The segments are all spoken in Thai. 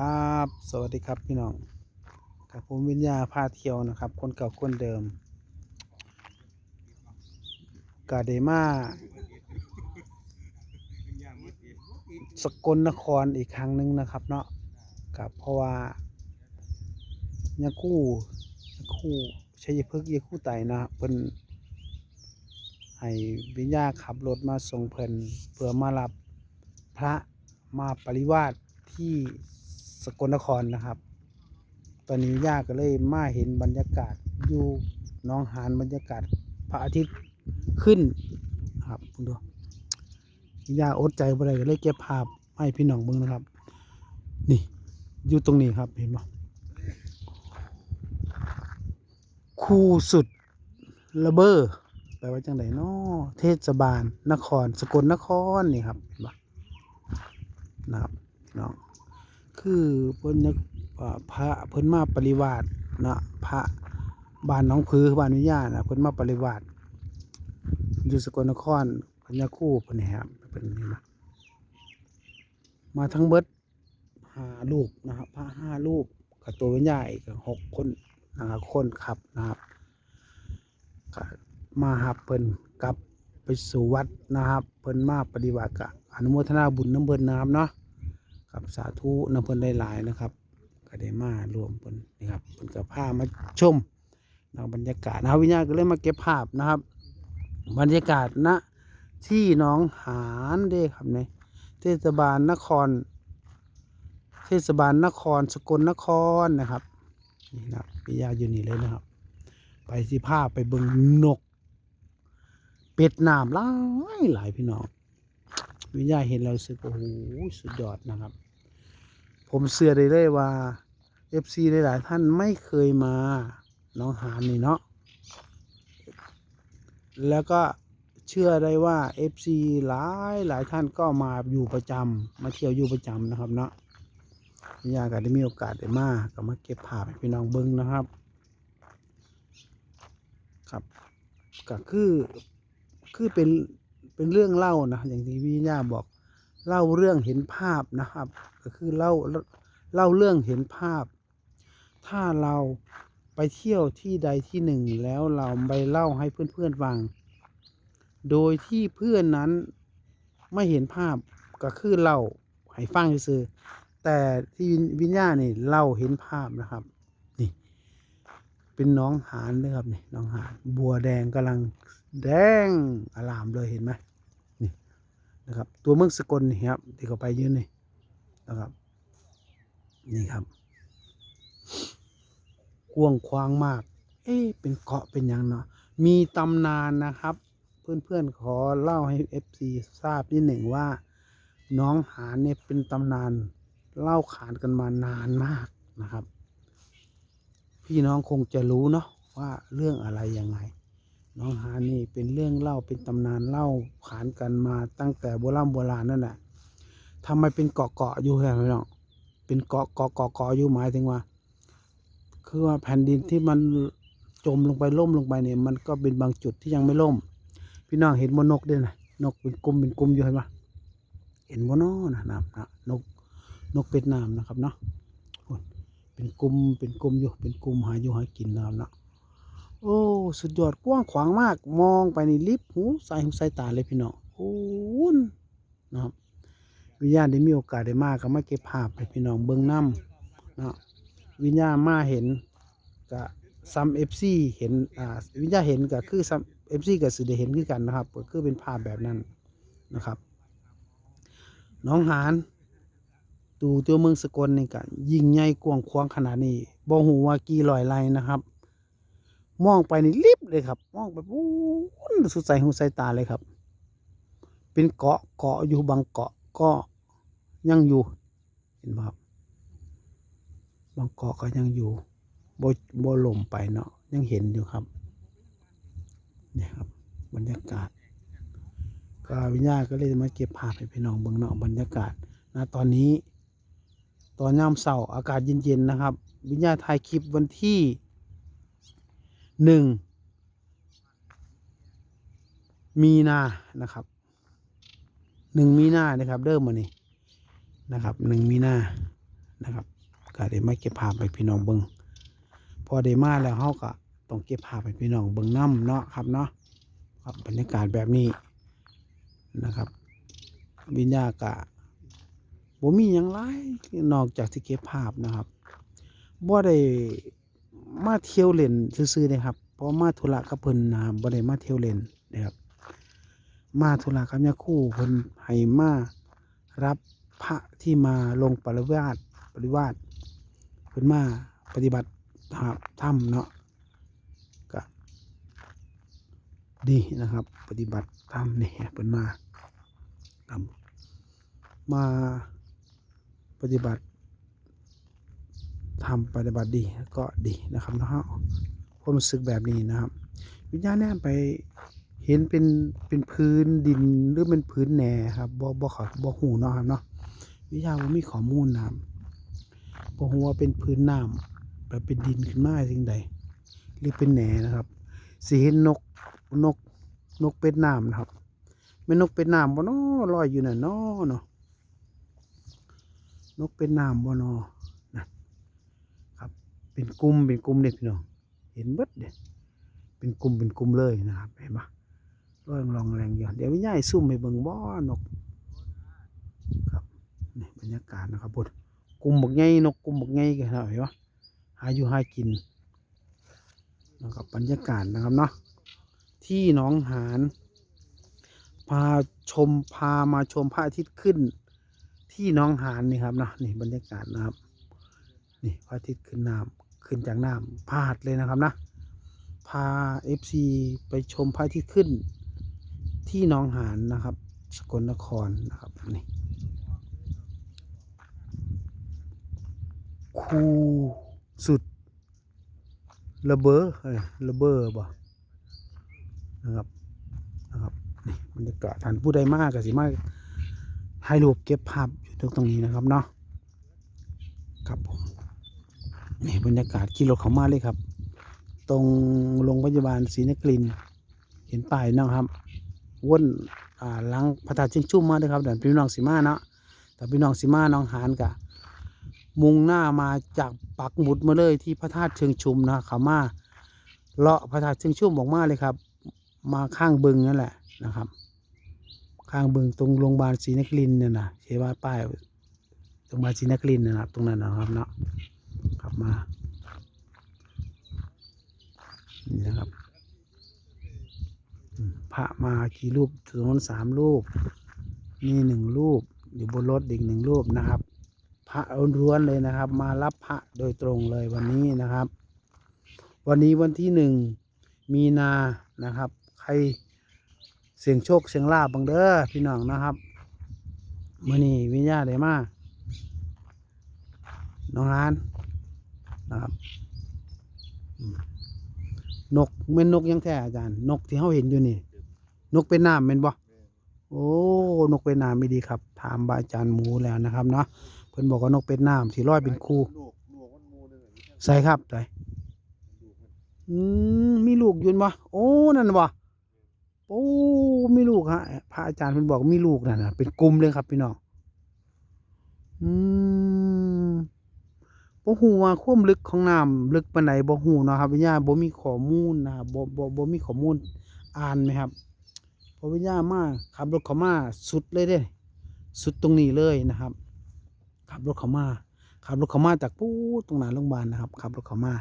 ครับ สวัสดีครับพี่น้องกับผมวิญญาพาเที่ยวนะครับ คนเก่าคนเดิมกาเดมาสกลนครอีกครั้งหนึ่งนะครับเนาะกับเพราะว่ายาคู่ยาคู่ชัยพฤกษ์ยาคู่ไตนะครับเพิ่นให้วิญญาขับรถมาส่งเพิ่นเพื่อมารับพระมาปริวาสที่ สกลนครนะครับ ตอนนี้วิญญาก็เลยมาเห็นบรรยากาศอยู่น้องหานบรรยากาศพระอาทิตย์ขึ้นครับคุณดูวิญญาอดใจบ่ได้ก็เลยเก็บภาพให้พี่น้องเบิ่งนะครับ นี่อยู่ตรงนี้ครับเห็นไหมคูสุดระเบ้อแปลว่าจังไดเนาะเทศบาล นคร สกลนครนี่ครับเห็นปะนะครับเนาะ คือเพิ่นนึกว่าพระเพิ่นมาปริวาสนะพระบ้านน้องพือบ้านวิญญาณนะเพิ่นมาปริวาสอยู่สกลนครพญาคู่เพิ่นนี่ครับเพิ่นนี่มามาทั้งเบิดห้าลูกนะครับพระห้าลูกกับตัวเป็นใหญ่กับหกคนนะครับคนขับนะครับมาหับเพิ่นกลับไปสู่วัดนะครับ เพิ่นมาปฏิบัติกะอนุโมทนาบุญน้ำเพิ่นนะครับเนาะ กับสาธุน้ำเพิ่นได้หลายนะครับก็ได้มารวมเพิ่นนี่ครับเพิ่นกับผ้ามาชมนะบรรยากาศนะครับวิญญาณก็เลยมาเก็บภาพนะครับ บรรยากาศณที่น้องหานเด้ครับในเทศบาลนคร เทศบาลนครสกลนครนะครับนี่นะครับปิยาอยู่นี่เลยนะครับ ไปสิภาพไปเบิ่งนก เป็ดน้ำหลายหลายพี่น้องวิญญาเห็นแล้วรู้สึกโอ้โหสุดยอดนะครับ ผมเชื่อได้เลยว่า FC หลาย ๆ ท่านไม่เคยมาหน้องหานนี่เนาะแล้วก็เชื่อได้ว่า FC หลายหลายท่านก็มาอยู่ประจำมาเที่ยวอยู่ประจำนะครับเนาะพี่ยาก็ได้มีโอกาสได้มาก็มาเก็บภาพให้พี่น้องเบิ้งนะครับ ครับก็คือคือเป็นเป็นเรื่องเล่านะอย่างที่พี่ย่าบอก เล่าเรื่องเห็นภาพนะครับ ก็คือเล่าเล่าเรื่องเห็นภาพ ถ้าเราไปเที่ยวที่ใดที่หนึ่งแล้วเราไปเล่าให้เพื่อนๆฟัง โดยที่เพื่อนนั้นไม่เห็นภาพก็คือเล่าให้ฟังซื่อๆแต่ที่วิญญาณนี่เราเห็นภาพนะครับ นี่ เป็นน้องหานนะครับนี่น้องหานบัวแดงกำลังแดงอลามเลยเห็นไหม นะครับ ตัวเมืองสกลนี่ครับที่เขาไปยืนนี่นะครับ นี่ครับกว้างขวางมาก เอ๊ะเป็นเกาะเป็นอย่างเนาะมีตำนานนะครับ เพื่อนๆขอเล่าให้เอฟซีทราบนิดหนึ่งว่าน้องหานเนี่ยเป็นตำนานเล่าขานกันมานานมากนะครับ พี่น้องคงจะรู้เนาะว่าเรื่องอะไรยังไง น้องหานี่เป็นเรื่องเล่าเป็นตำนานเล่าขานกันมาตั้งแต่โบราณโบราณนั่นแหละทำไมเป็นเกาะเกาะอยู่แค่พี่น้องเป็นเกาะเกาะเกาะเกาะอยู่หมายถึงว่า คือว่าแผ่นดินที่มันจมลงไปล่มลงไปเนี่ยมันก็เป็นบางจุดที่ยังไม่ล่ม พี่น้องเห็นบนนกด้วยนะนกเป็นกลมเป็นกลมอยู่เห็นปะเห็นบนนอนะนะครับนะนกนกเป็ดน้ำนะครับเนาะเป็นกลุ่มเป็นกลุ่มอยู่เป็นกลุ่มหาอยู่หากินนะครับเนาะ โอ้ สุดยอดกว้างขวางมาก มองไปในี่ลิบหูใส่หูใส่ตาเลยพี่น้องโอ้นนะครับวิญญาณได้มีโอกาสได้มากก็มาเก็บภาพให้พี่น้องเบิ่งน้ำนะวิญญาณมาเห็นก็ซัมเอฟซีเห็นอ่าวิญญาณเห็นก็คือซัมเอฟซีกับสิได้เห็นคือกันนะครับก็คือเป็นภาพแบบนั้นนะครับน้องหานตูตัวเมืองสกลนี่ก็ยิ่งใหญ่กว้างขวางขนาดนี้บ่หูว่ากี่ร้อยไรนะครับ มองไปนี่ลิบเลยครับ มองไปปูนสุดใสหูใสตาเลยครับ เป็นเกาะเกาะอยู่บางเกาะก็ยังอยู่ เห็นไหมครับบางเกาะก็ยังอยู่บ่บ่ลมไปเนาะยังเห็นอยู่ครับเนี่ยครับ บรรยากาศก็วิญญาณก็เลยมาเก็บภาพให้พี่น้องเบิ่งเนาะบรรยากาศนะตอนนี้ ตอนยามเช้าอากาศเย็นๆนะครับ วิญญาณถ่ายคลิปวันที่ หนึ่งมีนานะครับหนึ่งมีนานะครับ เริ่มมานี่นะครับหนึ่งมีนานะครับก็ได้มาเก็บภาพให้พี่น้องเบิ่งพอได้มาแล้วเฮาก็ต้องเก็บภาพให้พี่น้องเบิ่งนํเนาะครับเนาะครับบรรยากาศแบบนี้นะครับ วิญญาณกะบ่มีหยังหลายนอกจากที่เก็บภาพนะครับบ่ได้ มาเที่ยวเล่นซื่อๆนะครับเพราะมาธุระกับเพิ่นนะครับบ่ได้มาเที่ยวเล่นนะครับมาธุระกับยาคู่เพิ่นให้มารับพระที่มาลงปริวาสปริวาสเพิ่นมาปฏิบัติธรรมเนาะก็ดีนะครับ ปฏิบัติธรรมนี่เพิ่นมาครับมาปฏิบัติ ทำปฏิบัติดีก็ดีนะครับนะความรู้สึกแบบนี้นะครับ วิญญาณแนมไปเห็นเป็นเป็นพื้นดินหรือเป็นพื้นแหนครับบ่บ่ขอบ่หูเนาะครับเนาะวิญญาณบ่มีข้อมูลนะครับบ่ฮู้ว่าเป็นพื้นน้ำแบบเป็นดินขึ้นมาสิ่งใด หรือเป็นแหนนะครับสิเห็นนกนกนกเป็ดน้ำนะครับแม่นกเป็ดน้ำบ่เนาะลอยอยู่น่ะเนาะเนาะนกเป็ดน้ำบ่เนาะ เป็นกลุ่มเป็นกลุ่มเด็กพี่น้องเห็นเบิดเด้เป็นกลุ่มเป็นกลุ่มเลยนะครับเห็นปะร้อยลองแรงอยู่เดี๋ยววิญญาณซุ่มไปเบิ่งบ่อนกครับนี่บรรยากาศนะครับพุทกลุ่มบักไงนกกลุ่มบักไงกันเห็นปะหาอยู่หากินนะครับบรรยากาศนะครับเนาะที่หนองหานพาชมพามาชมพระอาทิตย์ขึ้น ที่หนองหานนี่ครับเนาะนี่บรรยากาศนะครับนี่พระอาทิตย์ขึ้นน้ำ ขึ้นจากน้ำพาดเลยนะครับนะ พา FC ไปชมพระอาทิตย์ขึ้นที่หนองหานนะครับ สกลนครนะครับนี่คูสุดระเบอเอ้ยระเบอบ่นะครับนะครับนี่บรรยากาศท่านผู้ใดมากก็สิมาถ่ายรูปเก็บภาพอยู่ตรงนี้นะครับเนาะครับผม นี่บรรยากาศขี่รถเขามาเลยครับ ตรงโรงพยาบาลศรีนครินเห็นป้ายนะครับวนอ่าหลังพระธาตุเชิงชุ่มมาเลยครับเดี๋ยวพี่น้องสีมาเนาะแต่พี่น้องสีมาน้องหานกะ มุ่งหน้ามาจากปักหมุดมาเลยที่พระธาตุเชิงชุมนะขามาเลาะพระธาตุเชิงชุ่มออกมาเลยครับ มาข้างบึงนั่นแหละนะครับ ข้างบึงตรงโรงพยาบาลศรีนครินเนี่ยนะเขียนว่าป้ายโรงพยาบาลศรีนครินนะครับ ตรงนั้นนะครับเนาะ มา นี่นะครับพระมากี่รูปถึงนนสามรูป นี่หนึ่งรูป อยู่บนรถอีกหนึ่งรูปนะครับ พระล้วนเลยนะครับ มารับพระโดยตรงเลยวันนี้นะครับ วันนี้วันที่หนึ่งมีนานะครับ ใครเสียงโชคเสียงลาบบังเด้อพี่น้องนะครับมื่อนี้วิญญาณได้มาน้องฮาน นะครับนกเม่นนกยังแท้อาจารย์ นกที่เขาเห็นอยู่นี่ นกเป็นน้ำเป็นบ่โอ้นกเป็นน้ำไม่ดีครับ ถามบาอาจารย์หมูแล้วนะครับเนาะเพิ่นบอกว่านกเป็นน้ำที่ลอยเป็นคู่ลูกลูกมันหมูหนึงอะอยู่ใส่ครับใส่ลูกมันอืมมีลูกอยืนบ่โอ้นั่นบ่โอ้มีลูกฮะพระอาจารย์เพิ่นบอกมีลูกนั่นน่ะเป็นกลุ่มเลยครับพี่น้องอืม บ่ฮู้ว่าความลึกของน้ำลึกปานใดบ่ฮู้เนาะครับวิญญาบ่มีข้อมูลนะครับบ่บ่บ่มีข้อมูลอ่านไหมครับพอวิญญาณมาขับรถเข้ามาสุดเลยเด้ สุดตรงนี้เลยนะครับ ขับรถเข้ามาขับรถเข้ามาจากปู๊ตรงหน้าโรงพยาบาลนะครับขับรถเข้ามา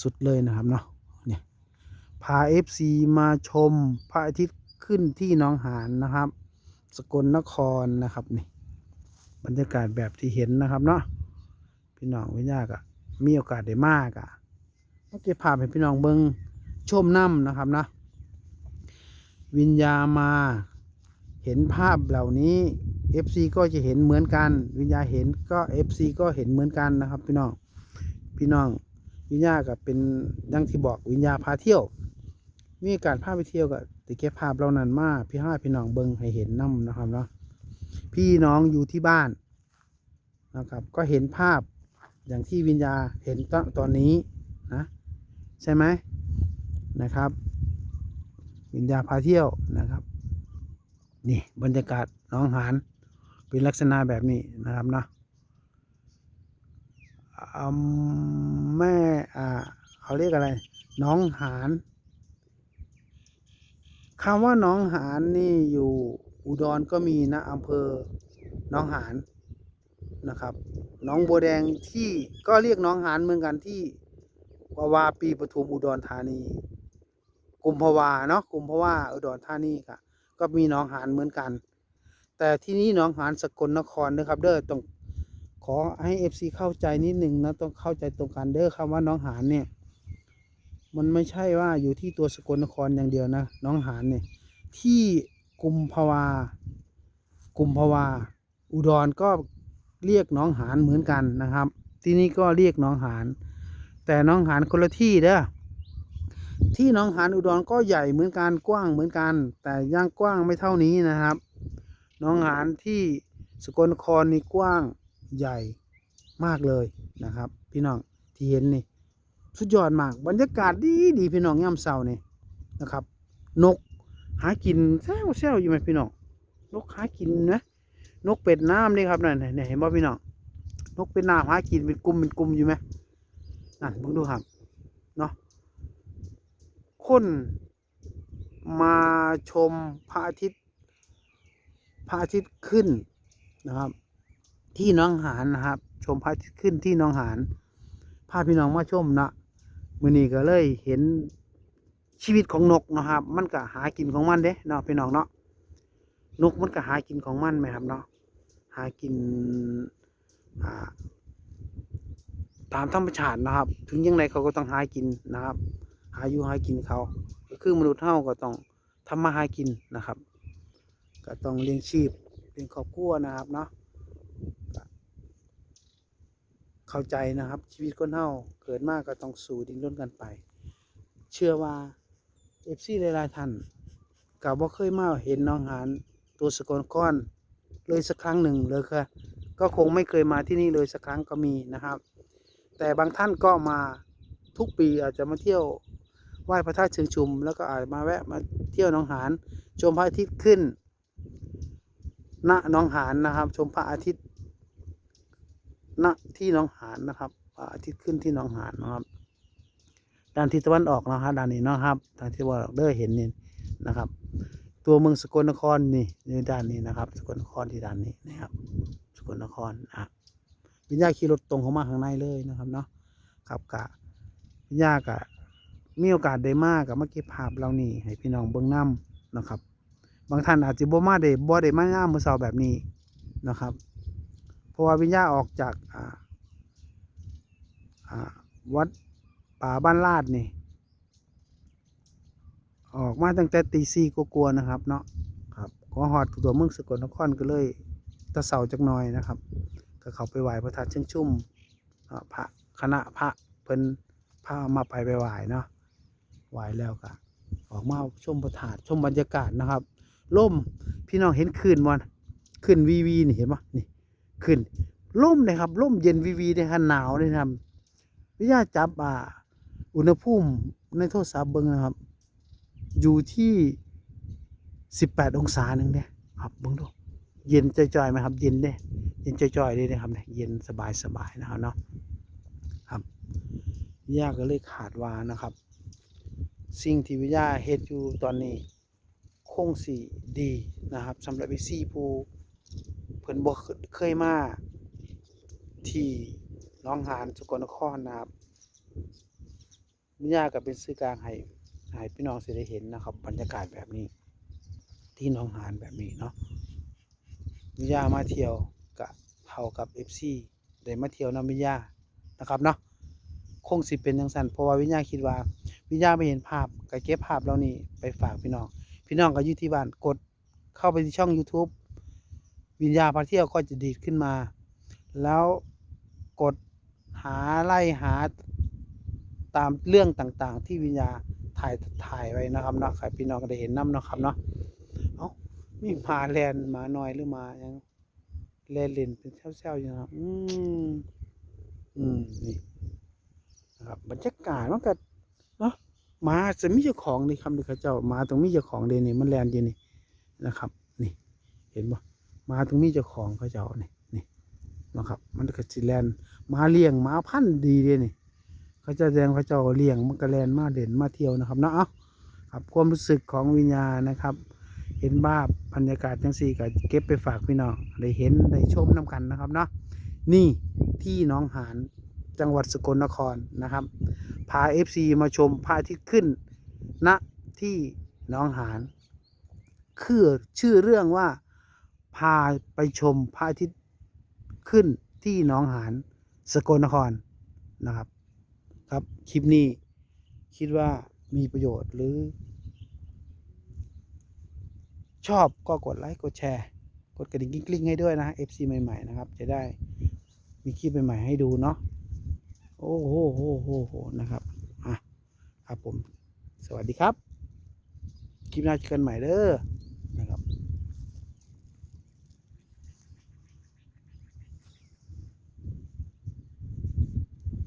สุดเลยนะครับเนาะเนี่ยพาเอฟซีมาชมพระอาทิตย์ขึ้นที่หน้องหานนะครับ สกลนครนะครับนี่บรรยากาศแบบที่เห็นนะครับเนาะ พี่น้องวิญญาณอะมีโอกาสได้มากอะเมื่อกี้พาให้พี่น้องเบิงชมน้ำนะครับนะ วิญญามาเห็นภาพเหล่านี้ FC ก็จะเห็นเหมือนกัน วิญญาเห็นก็ FC ก็เห็นเหมือนกันนะครับ พี่น้องพี่น้องวิญญาก็เป็นดังที่บอกวิญญาพาเที่ยว มีการพาไปเที่ยวก็ติเก็บภาพเหล่านั้นมาพี่ห้าพี่น้องเบิงให้เห็นน้ำนะครับเนาะพี่น้องอยู่ที่บ้านนะครับ ก็เห็นภาพ อย่างที่วิญญาเห็นตอนตอนนี้นะใช่ไหมนะครับ วิญญาพาเที่ยวนะครับ นี่บรรยากาศน้องหานเป็นลักษณะแบบนี้นะครับเนาะอแม่อ่าเขาเรียกอะไร น้องหานคำว่าน้องหานนี่อยู่อุดรก็มีนะอำเภอหน้องหาน นะครับน้องบัวแดงที่ก็เรียกน้องหานเหมือนกันที่วาวาปีปทุมอุดรธานีกุมภาวาเนาะกุมภาวาอุดรธานีค่ะ ก็มีน้องหานเหมือนกัน แต่ที่นี่น้องหานสกลนครนะครับเด้อต้องขอให้เอฟซีเข้าใจนิดหนึ่งนะต้องเข้าใจตรงกันเด้อคำว่าน้องหานเนี่ย มันไม่ใช่ว่าอยู่ที่ตัวสกลนครอย่างเดียวนะ น้องหานเนี่ยที่กุมภาวากุมภาวาอุดรก็ เรียกน้องหานเหมือนกันนะครับ ที่นี่ก็เรียกน้องหาน แต่น้องหานคนละที่เด้อที่น้องหานอุดรก็ใหญ่เหมือนกันกว้างเหมือนกัน แต่ย่างกว้างไม่เท่านี้นะครับ น้องหานที่สกลนครนี่กว้างใหญ่มากเลยนะครับ พี่น้องที่เห็นนี่สุดยอดมากบรรยากาศดีดีพี่น้องย่ำเสานี่นะครับ นกหากินแซวแซวอยู่ไหมพี่น้องนกหากินนะ นกเป็ดน้ำนี่ครับนั่นเนี่ยเห็นบ่พี่น้องนกเป็ดน้ำหากินเป็นกลุ่มเป็นกลุ่มอยู่ไหมนั่นเพิ่งดูครับเนาะคนมาชมพระอาทิตย์พระอาทิตย์ขึ้นนะครับ ที่น้องหานนะครับ ชมพระอาทิตย์ขึ้นที่น้องหานพาพี่น้องมาชมนะมื่อนี้ก็เลยเห็นชีวิตของนกนะครับ มันก็หากินของมันเด้เนาะพี่น้องเนาะ นกมันก็หากินของมันไหมครับเนาะหากินตามธรรมชาตินะครับ ถึงยังไงเขาก็ต้องหากินนะครับ หาอยู่หากินเขาคือมนุษย์เฮาก็ต้องทำมาหากินนะครับ ก็ต้องเลี้ยงชีพเลี้ยงครอบครัวนะครับเนาะเข้าใจนะครับชีวิตคนเฮาเกิดมากก็ต้องสู้ดิ้นรนกันไป เชื่อว่าเอฟซีหลายๆท่านกับว่าเคยมาเห็นน้องหาน ตัวสกลก้อนเลยสักครั้งหนึ่งเลยค่ะก็คงไม่เคยมาที่นี่เลยสักครั้งก็มีนะครับ แต่บางท่านก็มาทุกปีอาจจะมาเที่ยวไหว้พระธาตุเชิงชุม แล้วก็อาจมาแวะมาเที่ยวหนองหานชมพระอาทิตย์ขึ้นณหนองหานนะครับ ชมพระอาทิตย์ณที่หนองหานนะครับพระอาทิตย์ขึ้นที่หนองหานนะครับด้านทิศตะวันออกนะครับด้านนี้นะครับด้านทิศตะวันออกเด้อเห็นนี่นะครับ ตัวเมืองสกลนครนี่ในด้านนี้นะครับ สกลนครที่ด้านนี้นะครับ สกลนครอะวิญญาขี่รถตรงเข้ามาข้างในเลยนะครับเนาะครับกะวิญญากะมีโอกาสได้มากกับมาเก็บภาพเหล่านี้ให้พี่น้องเบิ่งนํนะครับ บางท่านอาจจะบ่มาได้บ่ได้มาย่ามมือเช้าแบบนี้นะครับ เพราะว่าวิญญาออกจากอ่าอ่าวัดป่าบ้านลาดนี่ ออกมาตั้งแต่ตีสี่กลัวๆนะครับเนาะครับขอหอดตัวเมืองสกลนครก็เลยตะเสาจักหน่อยนะครับ ก็เขาไปไหว้พระธาตุเชิงชุ่มพระคณะพระเพิ่นพามาไปไปไหว้เนาะไหวแล้วก็ออกมาชมพระธาตุชมบรรยากาศนะครับล่มพี่น้องเห็นคืนวันคืนวีวีนี่เห็นปะนี่คืนล่มเลยครับล่มเย็นวีวีเลยครับหนาวเลยนะครับวิทยาจับอ่าอุณหภูมิในโทรศัพท์เบิ้งนะครับ อยู่ที่สิบแปดองศาหนึ่งเนี่ยครับเบิ้งดูเย็นจอยๆไหมครับ เย็นเด้เย็นจอยๆเลยนะครับเนี่ยเย็นสบายๆนะครับเนาะครับวิทยาก็เลยขาดวานะครับ สิ่งที่วิทยาเฮ็ดอยู่ตอนนี้คงสีดีนะครับสำหรับวิซี่ผู้เพิ่นบ่เคยมาที่น้องหานสกลนครนะครับวิทยาก็เป็นสื่อกลางให้ ให้พี่น้องสิได้เห็นนะครับ บรรยากาศแบบนี้ ที่น้องหานแบบนี้เนาะวิยามาเที่ยวกะเท่ากับ FC ได้มาเที่ยวนำวิยานะครับเนาะคงสิเป็นจังซั่นเพราะว่าวิทยาคิดว่า วิญญาณไปเห็นภาพก็เก็บภาพเหล่านี้ไปฝากพี่น้อง พี่น้องก็อยู่ที่บ้านกดเข้าไปที่ช่อง YouTube วิญญาณพาเที่ยวก็จะดีดขึ้นมา แล้วกดหาไล่หาตามเรื่องต่างๆ ที่วิญญาณ ถ่ายถ่ายไว้นะครับเนาะใครพี่น้องก็ได้เห็นน้ำเนาะครับเนาะเอ้ามีหมาแลนหมาน้อยหรือหมายังแลนเลนเป็นเซลๆอยู่นะครับอืมอืมนี่นะครับบรรยากาศมันก็เนาะหมาจะมีเจ้าของนี่คำนึงเขาเจ้าหมาตรงมีเจ้าของเดยนี่มันแลนอยู่นี่นะครับ นี่ เห็นบ่หมาตรงมีเจ้าของเขาเจ้านี่นี่นะครับ มันก็สิแลนมาเลี้ยงมาพันธุ์ดีเด้นี่ เขาเจะแดงเขาเจ้าเลี้ยงมันก็แลนมาเด่นมาเที่ยวนะครับเนาะครับความรู้สึกของวิญญาณนะครับ เห็นภาพบรรยากาศจังสี่ก็เก็บไปฝากพี่น้องได้เห็นได้ชมน้กันนะครับเนาะนี่ที่น้องหานจังหวัดสกลนครนะครับ พา FC มาชมพระอาทิตย์ขึ้นณที่น้องหานคือชื่อเรื่องว่าพาไปชมพระอาทิตย์ขึ้นที่น้องหานสกลนครนะครับ ครับ คลิปนี้คิดว่ามีประโยชน์หรือ ชอบก็กดไลค์กดแชร์ กดกระดิ่งกลิ้งให้ด้วยนะ FC ใหม่ ๆ นะครับ จะได้มีคลิปใหม่ ๆ ให้ดูเนาะโอ้โหโหโหโหนะครับอะครับผม สวัสดีครับ คลิปหน้าเจอกันใหม่เด้อ